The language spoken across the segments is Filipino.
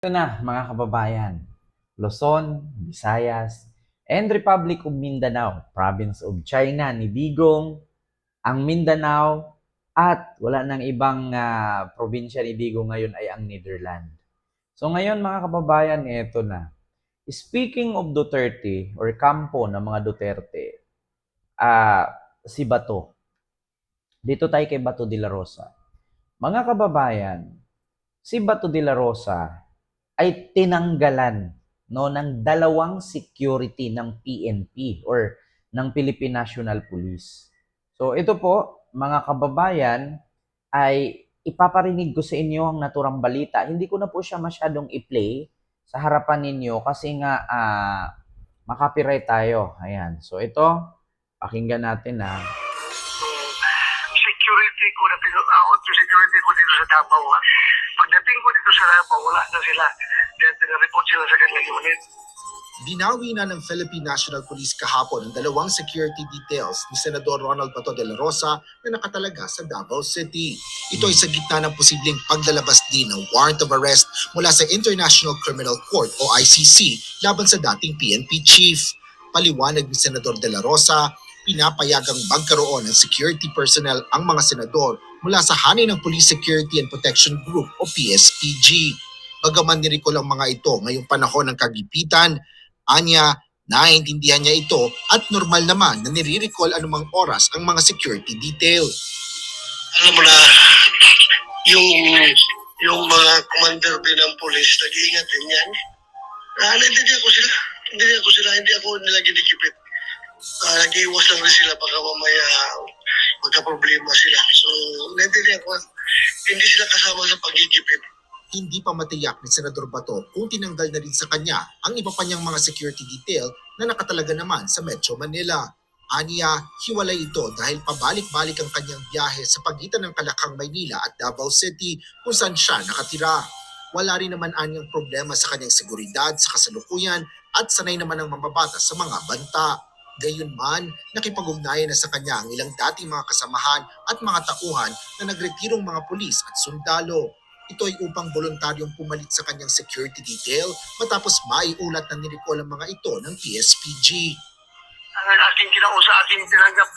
Ito na mga kababayan, Luzon, Visayas, and Republic of Mindanao, Province of China ni Digong, ang Mindanao, at wala nang ibang ah, probinsya ni Digong ngayon ay ang Netherlands. So ngayon mga kababayan, ito na. Speaking of Duterte or kampo ng mga Duterte, ah si Bato. Dito tayo kay Bato de la Rosa. Mga kababayan, si Bato de la Rosa ay tinanggalan no ng dalawang security ng PNP or ng Philippine National Police. So ito po, mga kababayan, ay ipaparinig ko sa inyo ang naturang balita. Hindi ko na po siya masyadong i-play sa harapan ninyo kasi nga ah, makapiright tayo. Ayan. So ito, pakinggan natin na. security ko na pinag-out yung security ko dito sa Davao. ha. Pagdating ko dito sa Davao, wala na sila. Kaya pinareport sila sa kanilang unit. Dinawi na ng Philippine National Police kahapon ang dalawang security details ni Senador Ronald Bato de la Rosa na nakatalaga sa Davao City. Ito ay sa gitna ng posibleng paglalabas din ng warrant of arrest mula sa International Criminal Court o ICC laban sa dating PNP chief. Paliwanag ni Senador de la Rosa, pinapayagang magkaroon ng security personnel ang mga senador mula sa hanay ng Police Security and Protection Group o PSPG. Bagaman nirikol ang mga ito ngayong panahon ng kagipitan, Anya, naiintindihan niya ito at normal naman na nire-recall anumang oras ang mga security detail. Alam mo na, yung yung mga commander din ng police, nag-iingat din yan. Ah, naintindihan ko sila. Naintindihan ko sila. Hindi ako nila ginikipit. Ah, nag-iiwas lang rin sila baka mamaya magka-problema sila. So, naintindihan ko. Hindi sila kasama sa pagigipit. Hindi pa matiyak ni Senador Bato kung tinanggal na rin sa kanya ang iba pa niyang mga security detail na nakatalaga naman sa Metro Manila. Aniya, hiwalay ito dahil pabalik-balik ang kanyang biyahe sa pagitan ng Kalakang, Maynila at Davao City kung saan siya nakatira. Wala rin naman anyang problema sa kanyang seguridad sa kasalukuyan at sanay naman ang mamabata sa mga banta. Gayunman, nakipag-ugnayan na sa kanya ang ilang dating mga kasamahan at mga tauhan na nagretirong mga pulis at sundalo. Ito ay upang voluntaryong pumalit sa kanyang security detail matapos maiulat na niricall ang mga ito ng PSPG. ang aking kinausa, aking tinanggap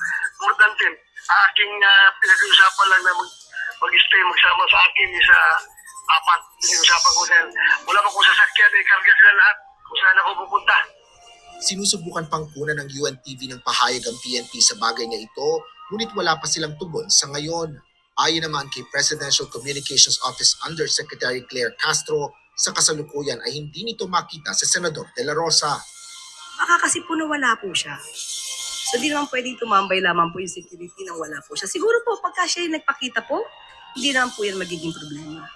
more than 10. Ang aking uh, pinag-uusapan lang na mag, mag-stay magsama sa akin is uh, apat. Pinag-uusapan ko dahil wala pa kong sasakyan, eh, karga sila lahat kung saan ako pupunta. Sinusubukan pang kunan ng UNTV ng pahayag ang PNP sa bagay na ito, ngunit wala pa silang tugon sa ngayon. Ayon naman kay Presidential Communications Office Undersecretary Claire Castro, sa kasalukuyan ay hindi nito makita sa Senador De La Rosa. Baka kasi po nawala po siya. So di naman pwedeng tumambay lamang po yung security nang wala po siya. Siguro po pagka siya yung nagpakita po, hindi naman po yan magiging problema.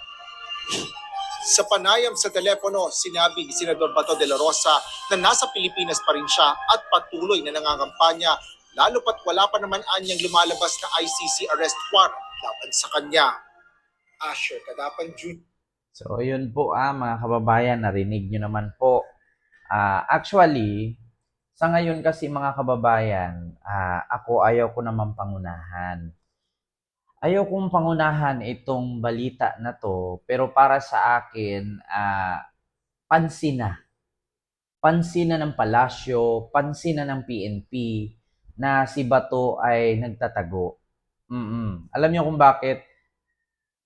Sa panayam sa telepono, sinabi ni Senador Bato de la Rosa na nasa Pilipinas pa rin siya at patuloy na nangangampanya lalo pat wala pa naman anyang lumalabas na ICC arrest warrant laban sa kanya. Asher Kadapan Jr. So, yun po ah, mga kababayan, narinig nyo naman po. Ah, actually, sa ngayon kasi mga kababayan, ah, ako ayaw ko naman pangunahan. Ayaw kong pangunahan itong balita na to, pero para sa akin, ah, pansin na. Pansin na ng palasyo, pansin na ng PNP na si Bato ay nagtatago. mm Alam niyo kung bakit?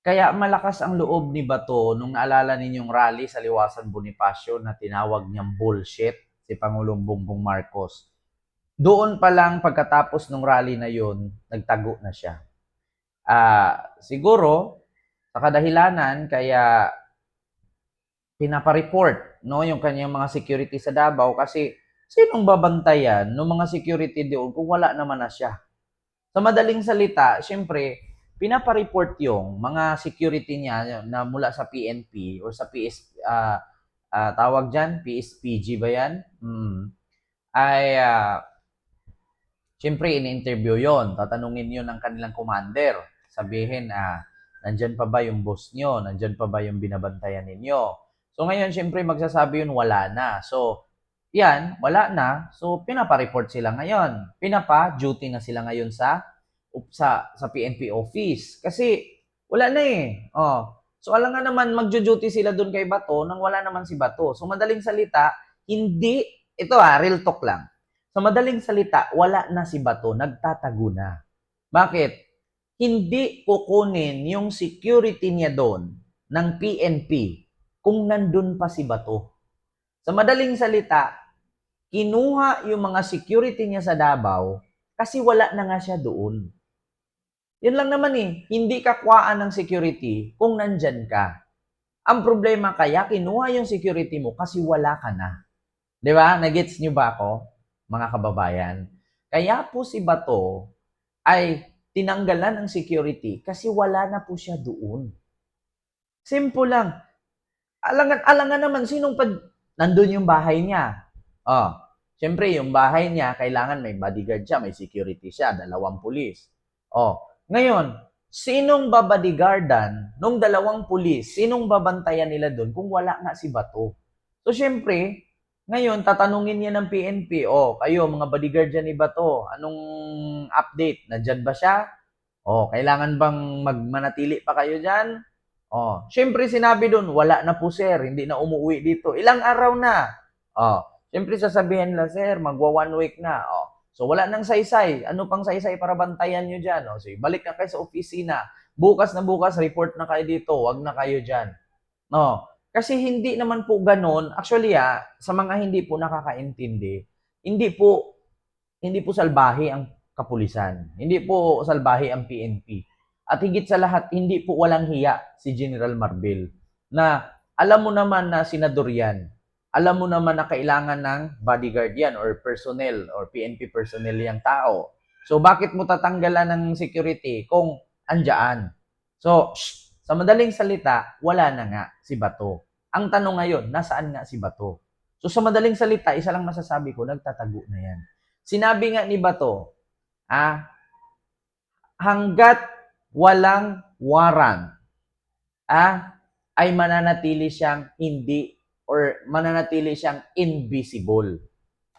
Kaya malakas ang loob ni Bato nung naalala ninyong rally sa Liwasan Bonifacio na tinawag niyang bullshit si Pangulong Bongbong Marcos. Doon pa lang pagkatapos ng rally na yun, nagtago na siya. Ah, siguro sa kadahilanan kaya pinapareport no yung kanyang mga security sa Davao kasi sinong babantayan ng mga security doon kung wala naman na siya. Sa madaling salita, syempre, pinapareport yung mga security niya na mula sa PNP or sa PS ah ah, tawag diyan PSPG ba 'yan? Mm. Ay ah, syempre in-interview 'yon. Tatanungin 'yon ng kanilang commander. Sabihin ah nandyan pa ba yung boss nyo? Nandyan pa ba yung binabantayan ninyo? So ngayon, syempre magsasabi yun, wala na. So, yan, wala na. So, pinapa-report sila ngayon. Pinapa-duty na sila ngayon sa sa sa PNP office kasi wala na eh. Oh, So alam nga naman, magjo-duty sila doon kay Bato nang wala naman si Bato. So madaling salita, hindi, ito ah, real talk lang. Sa madaling salita, wala na si Bato, nagtatago na. Bakit? Hindi kukunin yung security niya doon ng PNP kung nandun pa si Bato. Sa madaling salita, kinuha yung mga security niya sa Davao kasi wala na nga siya doon. Yun lang naman eh, hindi kakwaan ng security kung nandyan ka. Ang problema kaya, kinuha yung security mo kasi wala ka na. Di ba? Nagets nyo ba ako, mga kababayan? Kaya po si Bato ay tinanggalan ng security kasi wala na po siya doon. Simple lang. Alangan, alangan naman, sinong pad... Nandun yung bahay niya. Oh, Siyempre, yung bahay niya, kailangan may bodyguard siya, may security siya, dalawang pulis. Oh, ngayon, sinong babadigardan nung dalawang pulis? Sinong babantayan nila doon kung wala nga si Bato? So, siyempre, ngayon, tatanungin niya ng PNP, oh, kayo, mga bodyguard dyan ni Bato, anong update? Nandyan ba siya? Oh, kailangan bang magmanatili pa kayo dyan? Oh, siyempre sinabi doon, wala na po sir, hindi na umuwi dito. Ilang araw na? Oh, siyempre sasabihin nila, sir, magwa one week na. Oh, so wala nang saysay. Ano pang saysay para bantayan nyo dyan? Oh, so balik na kayo sa opisina. Bukas na bukas, report na kayo dito. Wag na kayo dyan. No, kasi hindi naman po ganon. Actually, ah, sa mga hindi po nakakaintindi, hindi po hindi po salbahe ang kapulisan. Hindi po salbahe ang PNP. At higit sa lahat, hindi po walang hiya si General Marbil na alam mo naman na senador yan. Alam mo naman na kailangan ng bodyguard yan or personnel or PNP personnel yung tao. So bakit mo tatanggalan ng security kung andyan? So, shh, sa madaling salita, wala na nga si Bato. Ang tanong ngayon, nasaan nga si Bato? So sa madaling salita, isa lang masasabi ko, nagtatago na yan. Sinabi nga ni Bato, ah, hanggat walang warrant, ah, ay mananatili siyang hindi or mananatili siyang invisible.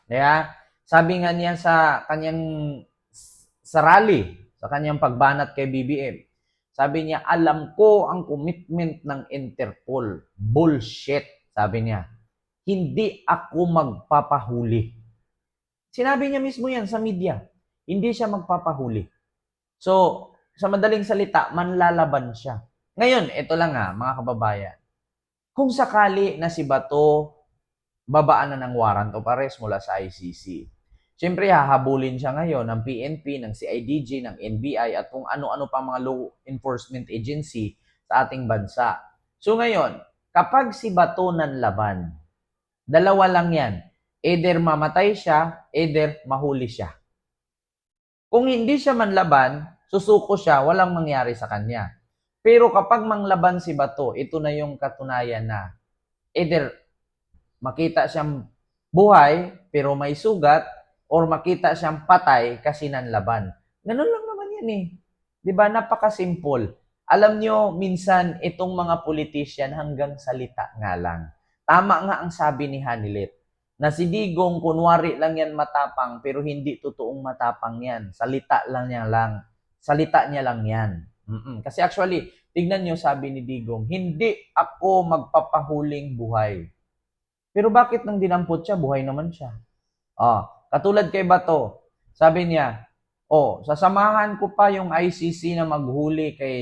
Kaya, sabi nga niya sa kanyang sa rally, sa kanyang pagbanat kay BBM, sabi niya, alam ko ang commitment ng Interpol. Bullshit, sabi niya. Hindi ako magpapahuli. Sinabi niya mismo yan sa media. Hindi siya magpapahuli. So, sa madaling salita, manlalaban siya. Ngayon, ito lang ha, mga kababayan. Kung sakali na si Bato babaan na ng warrant of arrest mula sa ICC, Siyempre, hahabulin siya ngayon ng PNP, ng CIDG, ng NBI, at kung ano-ano pa mga law enforcement agency sa ating bansa. So ngayon, kapag si Bato nanlaban, dalawa lang yan. Either mamatay siya, either mahuli siya. Kung hindi siya manlaban, susuko siya, walang mangyari sa kanya. Pero kapag manglaban si Bato, ito na yung katunayan na either makita siyang buhay pero may sugat or makita siyang patay kasi nanlaban. Ganun lang naman yan eh. ba? Napaka-simple. Alam nyo, minsan itong mga politician hanggang salita nga lang. Tama nga ang sabi ni Hanilet na si Digong kunwari lang yan matapang pero hindi totoong matapang yan. Salita lang niya lang. Salita niya lang yan. Mm-mm. Kasi actually, tignan nyo sabi ni Digong, hindi ako magpapahuling buhay. Pero bakit nang dinampot siya, buhay naman siya. Ah, katulad kay Bato, sabi niya, oh, sasamahan ko pa yung ICC na maghuli kay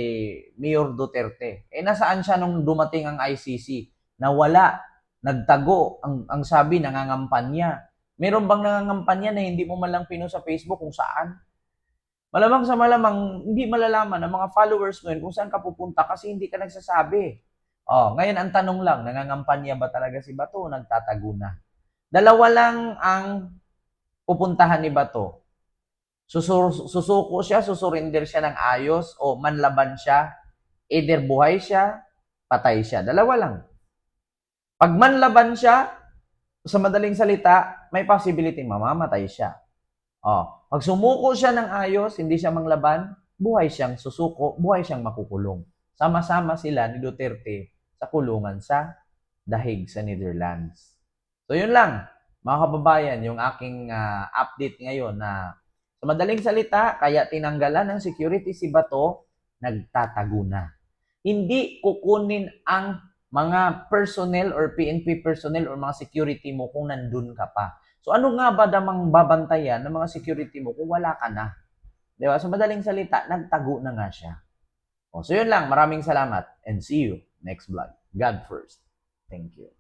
Mayor Duterte. Eh, nasaan siya nung dumating ang ICC? Nawala, nagtago, ang, ang sabi, nangangampanya. Meron bang nangangampanya na hindi mo man lang pino sa Facebook kung saan? Malamang sa malamang, hindi malalaman ng mga followers mo yun kung saan ka pupunta kasi hindi ka nagsasabi. Oh, ngayon ang tanong lang, nangangampanya ba talaga si Bato o nagtatago na? Dalawa lang ang pupuntahan ni Bato. Susur, susuko siya, susurinder siya ng ayos o manlaban siya, either buhay siya, patay siya. Dalawa lang. Pag manlaban siya, sa madaling salita, may possibility mamamatay siya. Oh, pag sumuko siya ng ayos, hindi siya manglaban, buhay siyang susuko, buhay siyang makukulong. Sama-sama sila ni Duterte sa kulungan sa dahig sa Netherlands. So yun lang, mga kababayan, yung aking ah, update ngayon na sa madaling salita, kaya tinanggalan ng security si Bato, nagtatago na. hindi kukunin ang mga personnel or PNP personnel or mga security mo kung nandun ka pa. So ano nga ba damang babantayan ng mga security mo kung wala ka na? Di ba? So madaling salita, nagtago na nga siya. O, so yun lang. Maraming salamat and see you next vlog. God first. Thank you.